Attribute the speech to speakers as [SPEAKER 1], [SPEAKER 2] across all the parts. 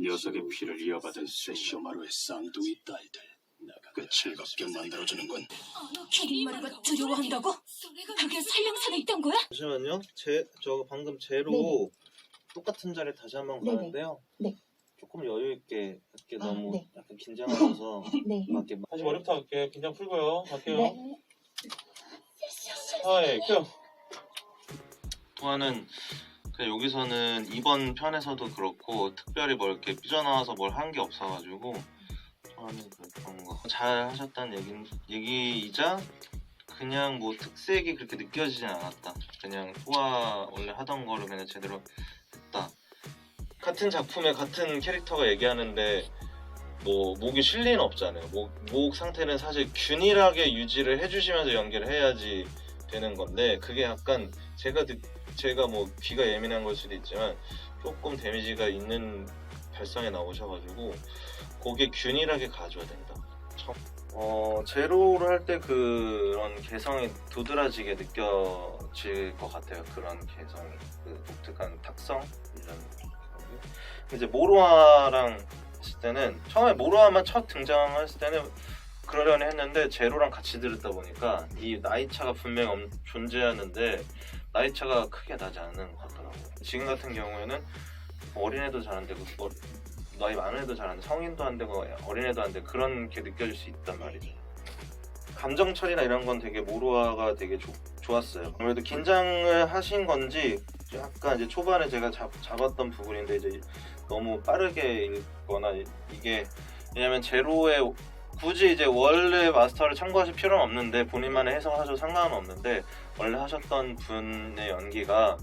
[SPEAKER 1] 녀석의 피를 이어받은 세시오마루의 쌍둥이 딸들 꽤 즐겁게 만들어주는군
[SPEAKER 2] 기린마루가 두려워한다고? 그게 설명서에 있던 거야?
[SPEAKER 3] 잠시만요. 제, 저 방금 제로 똑같은 자리에 다시 한번
[SPEAKER 4] 네네.
[SPEAKER 3] 가는데요.
[SPEAKER 4] 네.
[SPEAKER 3] 조금 여유 있게 할게
[SPEAKER 4] 아,
[SPEAKER 3] 너무
[SPEAKER 4] 네.
[SPEAKER 3] 약간 긴장하셔서
[SPEAKER 4] 네.
[SPEAKER 3] 맞게
[SPEAKER 5] 다시 머리부터 할게요. 긴장 풀고요. 갈게요.
[SPEAKER 4] 네.
[SPEAKER 5] 하이, 큐.
[SPEAKER 3] 동화는 그 여기서는 이번 편에서도 그렇고 특별히 뭘 이렇게 삐져나와서 뭘 한 게 없어가지고 저는 그런 거 잘 하셨다는 얘기, 얘기이자 그냥 뭐 특색이 그렇게 느껴지진 않았다. 그냥 소아 원래 하던 거를 그냥 제대로 했다. 같은 작품에 같은 캐릭터가 얘기하는데 뭐 목이 쉴 리는 없잖아요. 목, 목 상태는 사실 균일하게 유지를 해주시면서 연기를 해야지 되는 건데 그게 약간 제가 듣 제가 뭐 귀가 예민한 걸 수도 있지만 조금 데미지가 있는 발성에 나오셔가지고 그게 균일하게 가져야 된다. 참. 어 제로를 할 때 그런 개성이 도드라지게 느껴질 것 같아요. 그런 개성이 그 독특한 탁성 이런. 이제 모로아랑 했을 때는 처음에 모로아만 첫 등장했을 때는 그러려니 했는데 제로랑 같이 들었다 보니까 이 나이 차가 분명 히 존재하는데 나이 차가 크게 나지 않는 것 같더라고요. 지금 같은 경우에는 어린애도 잘 안 되고 어, 나이 많은 애도 잘 안 되고 성인도 안 되고 어린애도 안 되고 그런 게 느껴질 수 있단 말이죠. 감정 처리나 이런 건 되게 모로아가 되게 좋- 좋았어요. 아무래도 긴장을 하신 건지 약간 이제 초반에 제가 잡, 잡았던 부분인데 이제 너무 빠르게 읽거나 이게 왜냐면 제로의 굳이 이제 원래 마스터를 참고하실 필요는 없는데 본인만의 해석을 하셔도 상관은 없는데 원래 하셨던 분의 연기가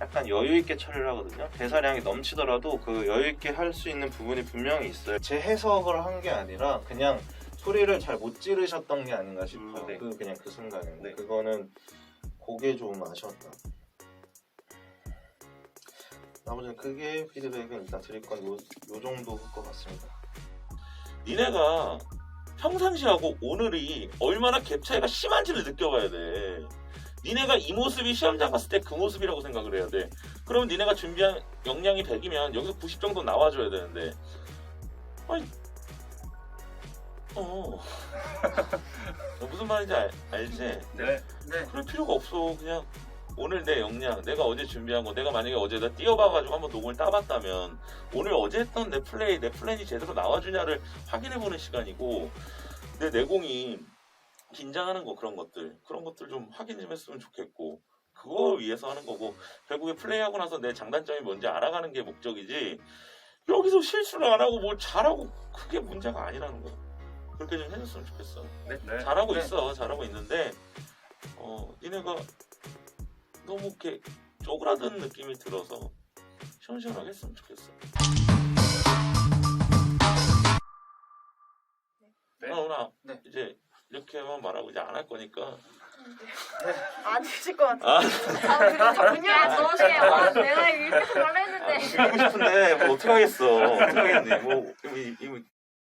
[SPEAKER 3] 약간 여유 있게 처리를 하거든요. 대사량이 넘치더라도 그 여유 있게 할 수 있는 부분이 분명히 있어요. 제 해석을 한 게 아니라 그냥 소리를 잘 못 지르셨던 게 아닌가 싶어요.
[SPEAKER 1] 음.
[SPEAKER 3] 그 그냥 그 순간인데 그거는 그게 좀 아쉬웠다. 나머지는 크게 피드백은 일단 드릴 건 요, 요 정도일 것 같습니다.
[SPEAKER 5] 니네가 평상시하고 오늘이 얼마나 갭 차이가 심한지를 느껴봐야 돼. 니네가 이 모습이 시험장 갔을 때 그 모습이라고 생각을 해야 돼. 그러면 니네가 준비한 역량이 100이면 여기서 90 정도 나와줘야 되는데. 아니, 어. 너 무슨 말인지 알, 알지?
[SPEAKER 1] 네
[SPEAKER 5] 그럴 필요가 없어. 그냥 오늘 내 역량, 내가 어제 준비한 거, 내가 만약에 어제다 띄워봐가지고 한번 녹음을 따봤다면 오늘 어제 했던 내 플레이, 내 플랜이 제대로 나와주냐를 확인해보는 시간이고 내 내공이 긴장하는 거 그런 것들, 그런 것들 좀 확인 좀 했으면 좋겠고 그거 위해서 하는 거고 결국에 플레이하고 나서 내 장단점이 뭔지 알아가는 게 목적이지 여기서 실수를 안 하고 뭘 잘하고 그게 문제가 아니라는 거야. 그렇게 좀 해줬으면 좋겠어.
[SPEAKER 1] 네.
[SPEAKER 5] 잘하고 있어 잘하고 있는데 어 니네가 너무 이렇게 쪼그라든 느낌이 들어서 시원시원하게 했으면 좋겠어
[SPEAKER 1] 네.
[SPEAKER 5] 나 아-
[SPEAKER 3] 네.
[SPEAKER 5] 이제 이렇게만 말하고 이제 안 할 거니까
[SPEAKER 6] 안 드실 것 같아.
[SPEAKER 5] 아
[SPEAKER 6] 아, 그리고 분야가 좋으세요. 아, 내가 이렇게 말했는데.
[SPEAKER 5] 하고 싶은데 뭐 어떡하겠어 어떡하겠니 뭐 이, 이,